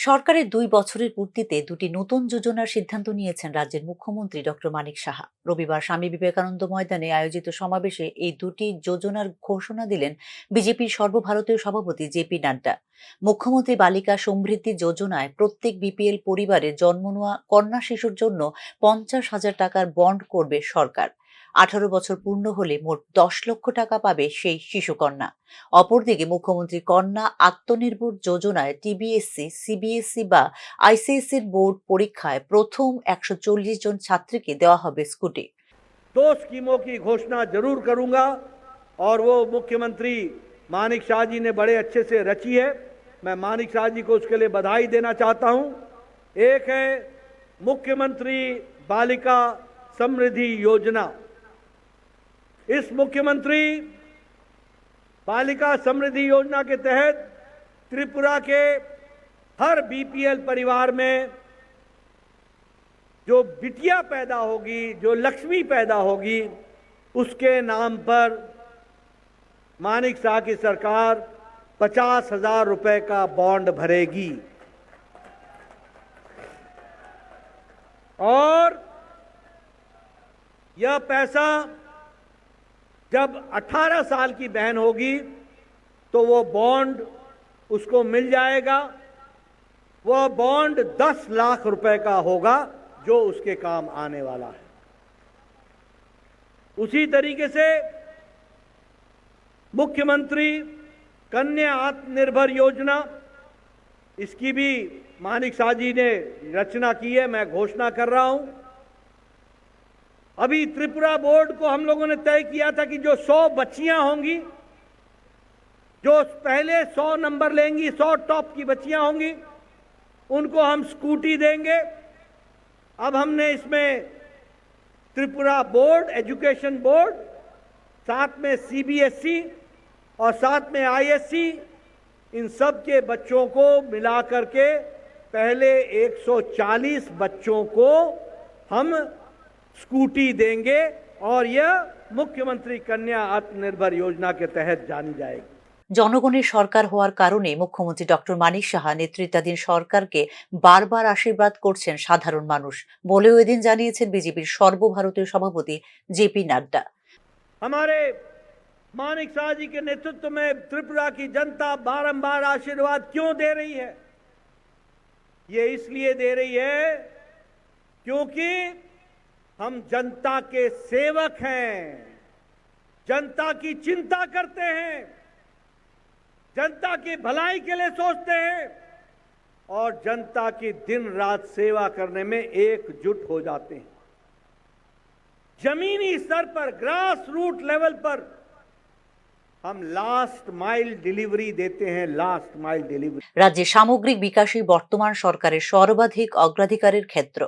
সরকারের দুই বছরের পূর্তিতে দুটি নতুন যোজনার সিদ্ধান্ত নিয়েছেন রাজ্যের মুখ্যমন্ত্রী ডক্টর মানিক সাহা। রবিবার স্বামী বিবেকানন্দ ময়দানে আয়োজিত সমাবেশে এই দুটি যোজনার ঘোষণা দিলেন বিজেপির সর্বভারতীয় সভাপতি জেপি নাড্ডা। মুখ্যমন্ত্রী বালিকা সমৃদ্ধি যোজনায় প্রত্যেক বিপিএল পরিবারের জন্ম নেওয়া কন্যা শিশুর জন্য পঞ্চাশ হাজার টাকার বন্ড করবে সরকার। আঠারো বছর পূর্ণ হলে মোট দশ লক্ষ টাকা পাবে সেই শিশুকন্যা অপরদিকে মুখ্যমন্ত্রী কন্যা আত্মনির্ভর যোজনায় টিবিএসসি সিবিএসসি বা আইসিএসসির বোর্ড পরীক্ষায় প্রথম একশো চল্লিশ জন ছাত্রীকে দেওয়া হবে স্কুটি दो स्कीमों की घोषणा जरूर करूंगा और वो मुख्यमंत्री मानिक शाह जी ने बड़े अच्छे से रची है मैं मानिक शाह जी को उसके लिए बधाई देना चाहता हूं एक है मुख्यमंत्री बालिका समृद्धि योजना। इस मुख्यमंत्री बालिका समृद्धि योजना के तहत त्रिपुरा के हर बीपीएल परिवार में जो बिटिया पैदा होगी, जो लक्ष्मी पैदा होगी, उसके नाम पर मानिक शाह की सरकार पचास हज़ार रुपए का बॉन्ड भरेगी। और यह पैसा जब 18 साल की बहन होगी तो वो बॉन्ड उसको मिल जाएगा। वह बॉन्ड 10 लाख रुपए का होगा, जो उसके काम आने वाला है। उसी तरीके से मुख्यमंत्री कन्या आत्मनिर्भर योजना, इसकी भी मानिक शाह जी ने रचना की है, मैं घोषणा कर रहा हूँ। अभी त्रिपुरा बोर्ड को हम लोगों ने तय किया था कि जो 100 बच्चियाँ होंगी, जो पहले 100 नंबर लेंगी 100 टॉप की बच्चियाँ होंगी, उनको हम स्कूटी देंगे। अब हमने इसमें त्रिपुरा बोर्ड, एजुकेशन बोर्ड, साथ में सीबीएसई और साथ में आईएससी इन सब के बच्चों को मिला करके पहले 140 बच्चों को हम स्कूटी देंगे और यह मुख्यमंत्री कन्या आत्मनिर्भर योजना के तहत जानी जाएगी জনগণের সরকার হওয়ার কারণে মুখ্যমন্ত্রী ডক্টর মানিক সাহা নেতৃত্বাধীন সরকারকে বারবার আশীর্বাদ করছেন সাধারণ মানুষ বলেও এদিন জানিয়েছেন বিজেপির সর্বভারতীয় সভাপতি জেপি নাড্ডা हमारे मानिक शाह जी के नेतृत्व में त्रिपुरा की जनता बारंबार आशीर्वाद क्यों दे रही है ये इसलिए दे रही है क्योंकि हम जनता के सेवक हैं। जनता की चिंता करते हैं। जनता की भलाई के लिए सोचते हैं। और जनता की दिन रात सेवा करने में एकजुट हो जाते हैं। जमीनी स्तर पर ग्रास रूट लेवल पर রাজ্যে সামগ্রিক বিকাশই বর্তমান সরকারের সর্বাধিক অগ্রাধিকারের ক্ষেত্র।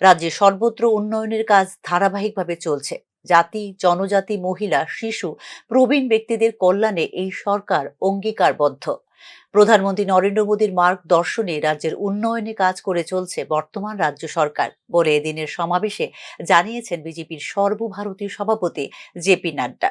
রাজ্যে সর্বত্র উন্নয়নের কাজ ধারাবাহিকভাবে চলছে। জাতি, জনজাতি, মহিলা, শিশু, প্রবীণ ব্যক্তিদের কল্যাণে এই সরকার অঙ্গীকারবদ্ধ। প্রধানমন্ত্রী নরেন্দ্র মোদীর মার্গদর্শনে রাজ্যের উন্নয়নে কাজ করে চলছে বর্তমান রাজ্য সরকার বলে এদিনের সমাবেশে জানিয়েছেন বিজেপির সর্বভারতীয় সভাপতি JP Nadda.